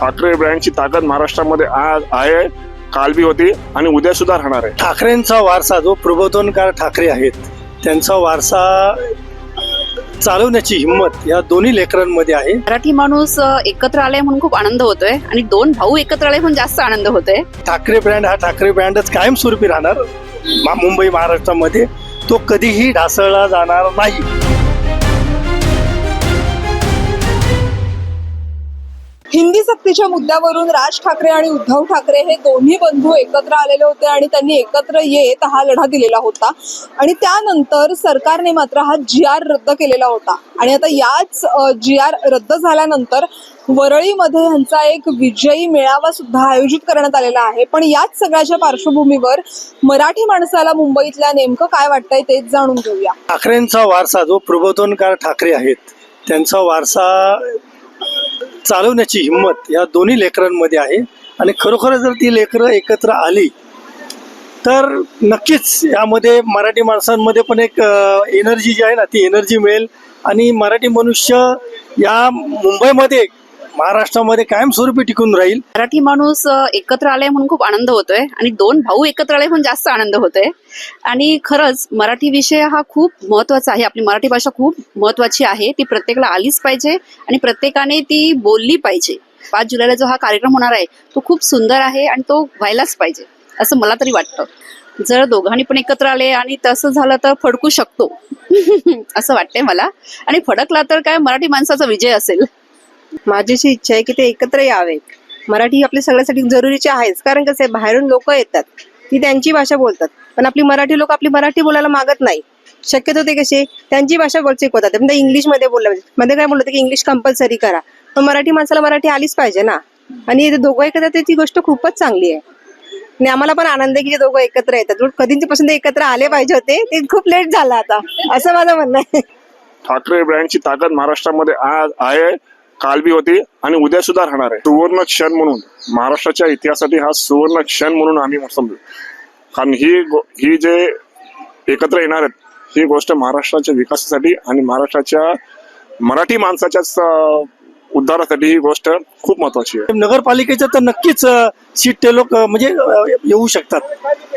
ठाकरे ब्रँडची ताकद महाराष्ट्रामध्ये आज आहे काल बी होती आणि उद्या सुद्धा राहणार आहे. ठाकरेंचा वारसा जो प्रबोधनकार ठाकरे आहेत त्यांचा वारसा चालवण्याची हिंमत या दोन्ही लेकरांमध्ये आहे. मराठी माणूस एकत्र आलाय म्हणून खूप आनंद होतोय आणि दोन भाऊ एकत्र आले म्हणून जास्त आनंद होतोय. ठाकरे ब्रँड हा ठाकरे ब्रँडच कायमस्वरूपी राहणार मा- मुंबई महाराष्ट्रामध्ये. तो कधीही ढासळला जाणार नाही. हिंदी सक्तीच्या मुद्द्यावरून राज ठाकरे आणि उद्धव ठाकरे हे दोन्ही बंधू एकत्र आलेले होते आणि त्यांनी एकत्र येत हा लढा दिलेला होता. आणि त्यानंतर सरकारने मात्र हा जी आर रद्द केलेला होता. आणि आता याच जी आर रद्द झाल्यानंतर वरळीमध्ये ह्यांचा एक विजयी मेळावा सुद्धा आयोजित करण्यात आलेला आहे. पण याच सगळ्याच्या पार्श्वभूमीवर मराठी माणसाला मुंबईतल्या नेमकं काय वाटतंय तेच जाणून घेऊया. ठाकरेंचा वारसा जो प्रबोधनकार ठाकरे आहेत त्यांचा वारसा चालवण्याची हिंमत या दोन्ही लेकरांमध्ये आहे. आणि खरोखर जर ती लेकरं एकत्र आली तर नक्कीच यामध्ये मराठी माणसांमध्ये पण एक एनर्जी जी आहे ना ती एनर्जी मिळेल. आणि मराठी मनुष्य या मुंबईमध्ये महाराष्ट्रामध्ये कायमस्वरूपी टिकून राहील? मराठी माणूस एकत्र आलाय म्हणून खूप आनंद होतोय आणि दोन भाऊ एकत्र आले म्हणून जास्त आनंद होतोय. आणि खरंच मराठी विषय हा खूप महत्त्वाचा आहे. आपली मराठी भाषा खूप महत्वाची आहे. ती प्रत्येकाला आलीच पाहिजे आणि प्रत्येकाने ती बोलली पाहिजे. पाच जुलैला जो हा कार्यक्रम होणार आहे तो खूप सुंदर आहे आणि तो व्हायलाच पाहिजे असं मला तरी वाटतं. जर दोघांनी पण एकत्र आले आणि तसं झालं तर फडकू शकतो. असं वाटतंय मला. आणि फडकला तर काय मराठी माणसाचा विजय असेल. माझी अशी इच्छा आहे की ते एकत्र यावेत मराठी ही आपल्या सगळ्यासाठी जरुरीची आहेच. कारण कसं आहे बाहेरून लोक येतात ती त्यांची भाषा बोलतात. पण आपली मराठी लोक आपली मराठी बोलायला मागत नाही. शक्यतो ते कसे त्यांची भाषा बोल शिकवतात. म्हणजे इंग्लिशमध्ये बोललं पाहिजे. मध्ये काय बोलत की इंग्लिश कंपल्सरी करा. पण मराठी माणसाला मराठी आलीच पाहिजे ना. आणि दोघं एकत्र ती गोष्ट खूपच चांगली आहे. आणि आम्हाला पण आनंद आहे की दोघं एकत्र येतात. कधीपासून ते एकत्र आले पाहिजे होते ते खूप लेट झालं आता. असं माझं म्हणणं आहे. ठाकरे ब्रँडची ताकद महाराष्ट्रामध्ये आज आहे. काल बी होती आणि उद्या सुद्धा राहणार आहे. सुवर्ण क्षण म्हणून महाराष्ट्राच्या इतिहासासाठी हा सुवर्ण क्षण म्हणून आम्ही समजू. कारण ही ही जे एकत्र येणार आहेत ही गोष्ट महाराष्ट्राच्या विकासासाठी आणि महाराष्ट्राच्या मराठी माणसाच्या उद्धारासाठी ही गोष्ट खूप महत्वाची आहे. नगरपालिकेच्या तर नक्कीच सीट ते लोक म्हणजे येऊ शकतात.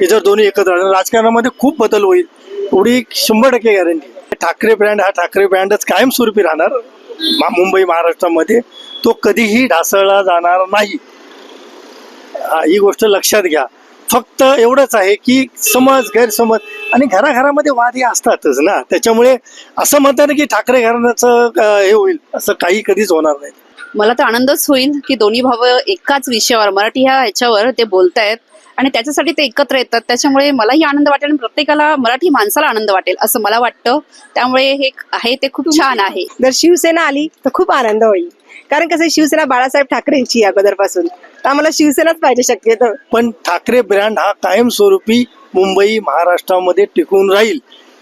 हे जर दोन्ही एकत्र राजकारणामध्ये खूप बदल होईल. एवढी शंभर टक्के गॅरंटी ठाकरे ब्रँड हा ठाकरे ब्रँडच कायमस्वरूपी राहणार. मुंबई महाराष्ट्रामध्ये तो कधीही ढासळला जाणार नाही. ही गोष्ट लक्षात घ्या. फक्त एवढंच आहे की समज गैरसमज आणि घराघरामध्ये वाद हे असतातच ना. त्याच्यामुळे असं म्हणतात की ठाकरे घराण्याचं हे होईल. असं काही कधीच होणार नाही. मला तर आनंदच होईल की दोन्ही भाव एकाच विषयावर मराठी ह्या ह्याच्यावर ते बोलतायत. आणि त्याच्यासाठी ते एकत्र येतात. त्याच्यामुळे मलाही आनंद वाटेल आणि प्रत्येकाला मराठी माणसाला आनंद वाटेल असं मला वाटतं. त्यामुळे हे आहे ते खूप छान आहे. जर शिवसेना आली तर खूप आनंद होईल. कारण कसं शिवसेना बाळासाहेब ठाकरेंची अगोदरपासून. तर आम्हाला शिवसेनाच पाहिजे शक्यतो. पण ठाकरे ब्रँड हा कायमस्वरूपी मुंबई महाराष्ट्रामध्ये टिकून राहील.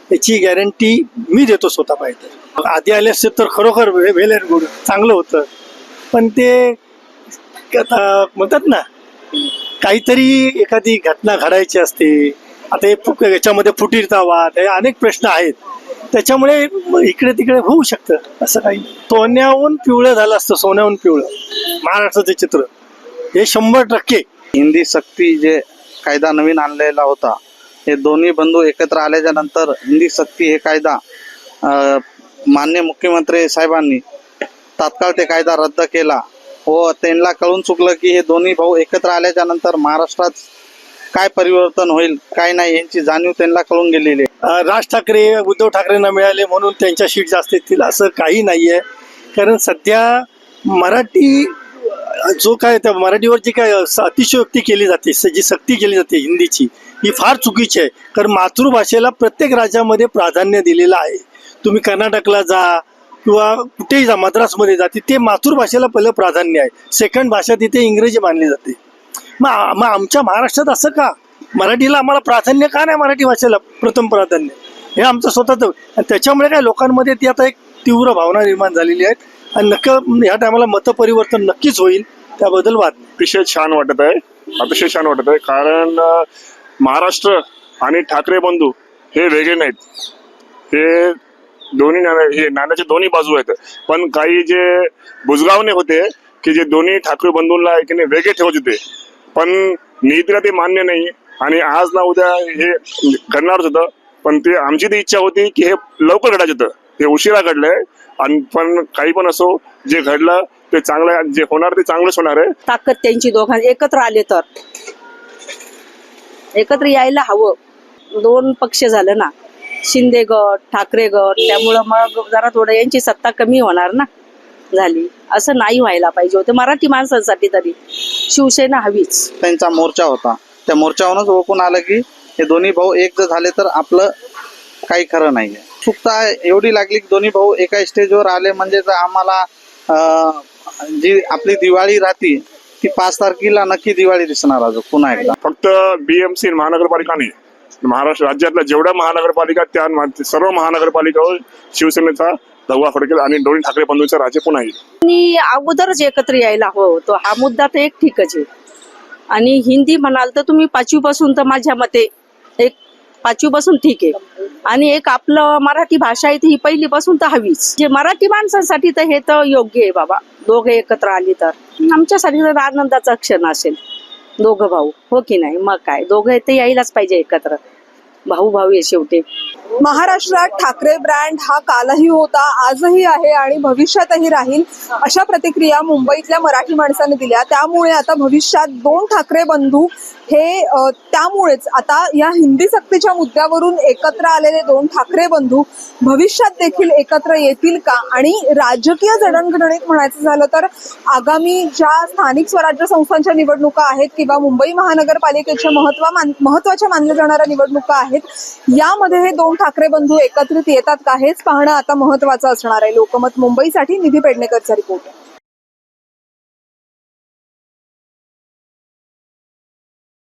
याची गॅरंटी मी देतो स्वतः पाहिजे. आधी आले असते तर खरोखर वेल अँड गुड चांगलं होतं. पण ते आता म्हणतात ना काहीतरी एखादी घटना घडायची असते आता हे फु- याच्यामध्ये फुटीरतावाद हे अनेक प्रश्न आहेत. त्याच्यामुळे इकडे तिकडे होऊ शकतं असं काही. सोन्याहून पिवळं झालं असतं सोन्याहून पिवळं. महाराष्ट्राचं चित्र. हे शंभर टक्के. हिंदी सक्ती जे कायदा नवीन आणलेला होता हे दोन्ही बंधू एकत्र आल्याच्यानंतर हिंदी सक्ती हे कायदा मान्य मुख्यमंत्री साहेबांनी तात्काळ ते कायदा रद्द केला. व त्यांना कळून चुकलं की हे दोन्ही भाऊ एकत्र आल्याच्यानंतर महाराष्ट्रात काय परिवर्तन होईल काय नाही यांची जाणीव त्यांना कळून गेलेली आहे. राज ठाकरे उद्धव ठाकरेंना मिळाले म्हणून त्यांच्या सीट जास्त येतील असं काही नाही आहे कारण सध्या मराठी जो काय त्या मराठीवर जी काय अतिशयोक्ती केली जाते स- जी सक्ती केली जाते हिंदीची ही फार चुकीची आहे. कारण मातृभाषेला प्रत्येक राज्यामध्ये प्राधान्य दिलेलं आहे. तुम्ही कर्नाटकला जा किंवा कुठेही जा मद्रासमध्ये जाते ते मातृभाषेला पहिलं प्राधान्य आहे. सेकंड भाषा तिथे इंग्रजी मानली जाते. मग मग आमच्या महाराष्ट्रात असं का? मराठीला आम्हाला प्राधान्य का नाही मराठी भाषेला प्रथम प्राधान्य? हे आमचं स्वतःच आणि त्याच्यामुळे काय लोकांमध्ये ती आता एक तीव्र भावना निर्माण झालेली आहेत आणि नक्क ह्या टायमाला मतपरिवर्तन नक्कीच होईल त्याबद्दल वाद अतिशय छान वाटत आहे. अतिशय छान वाटत आहे. कारण महाराष्ट्र आणि ठाकरे बंधू हे वेगळे नाहीत. हे दोन्ही नाण्या- हे नाण्याचे दोन्ही बाजू आहेत. पण काही जे बुजगावणे होते की जे दोन्ही ठाकरे बंधूंना एकीने वेगळे ठेवत होते. पण नीतीला ते मान्य नाही. आणि आज ना उद्या हे घडणारच होतं. पण ते आमची ती इच्छा होती की हे लवकर घडायचं होतं. हे उशिरा घडलंय. आणि पण काही पण असो जे घडलं ते चांगलं जे होणार ते चांगलंच होणार आहे. ताकद त्यांची दोघांची. एकत्र आले तर. एकत्र यायला हवं. दोन पक्ष झालं ना. शिंदे गट ठाकरे गट त्यामुळं मग जरा थोडं यांची सत्ता कमी होणार ना झाली. असं नाही व्हायला पाहिजे होतं. मराठी माणसांसाठी तरी. शिवसेना हवीच. त्यांचा मोर्चा होता. त्या मोर्चावरूनच ओळखून आलं की हे दोन्ही भाऊ एक जर झाले तर आपलं काही खरं नाही उत्सुकता एवढी लागली की दोन्ही भाऊ एका स्टेजवर आले म्हणजे तर आम्हाला जी आपली दिवाळी राहते ती पाच तारखेला नक्की दिवाळी दिसणार अजून पुन्हा एकदा. फक्त बीएमसी महानगरपालिका नाही महाराष्ट्र राज्यातल्या जेवढ्या महानगरपालिका त्या सर्व महानगरपालिकावर शिवसेनेचा दगवा फडकेल आणि दोन्ही ठाकरे बंधूंचा राज्य पुन्हा येईल. आणि अगोदरच एकत्र यायला हवं होतं. हा मुद्दा तर एक ठीकच आहे. आणि हिंदी म्हणाल तर तुम्ही पाचवी पासून तर माझ्या मते एक पाचवी पासून ठीक आहे. आणि एक आपलं मराठी भाषा आहे ती ही पहिलीपासून तर हवीच. जे मराठी माणसांसाठी तर हे तर योग्य आहे बाबा. दोघे एकत्र आली तर. आमच्यासाठी तर आनंदाचा क्षण असेल. दोघं भाऊ. हो की नाही? मग काय? दोघं ते यायलाच पाहिजे एकत्र. भाऊ भाऊ आहे शेवटी. महाराष्ट्रात ठाकरे ब्रँड हा कालही होता आजही आहे आणि भविष्यातही राहील अशा प्रतिक्रिया मुंबईतल्या मराठी माणसाने दिल्या. त्यामुळे आता भविष्यात दोन ठाकरे बंधू हे त्यामुळेच आता या हिंदी सक्तीच्या मुद्द्यावरून एकत्र आलेले दोन ठाकरे बंधू भविष्यात देखील एकत्र येतील का? आणि राजकीय जडणघडणीत म्हणायचं झालं तर आगामी ज्या स्थानिक स्वराज्य संस्थांच्या निवडणुका आहेत किंवा मुंबई महानगरपालिकेच्या महत्त्व मान महत्त्वाच्या मानल्या जाणाऱ्या निवडणुका आहेत यामध्ये हे दोन ठाकरे बंधू एकत्रित येतात का? हेच पाहणं आता महत्वाचं असणार आहे. लोकमत मुंबईसाठी निधी पेडणेकरचा रिपोर्ट.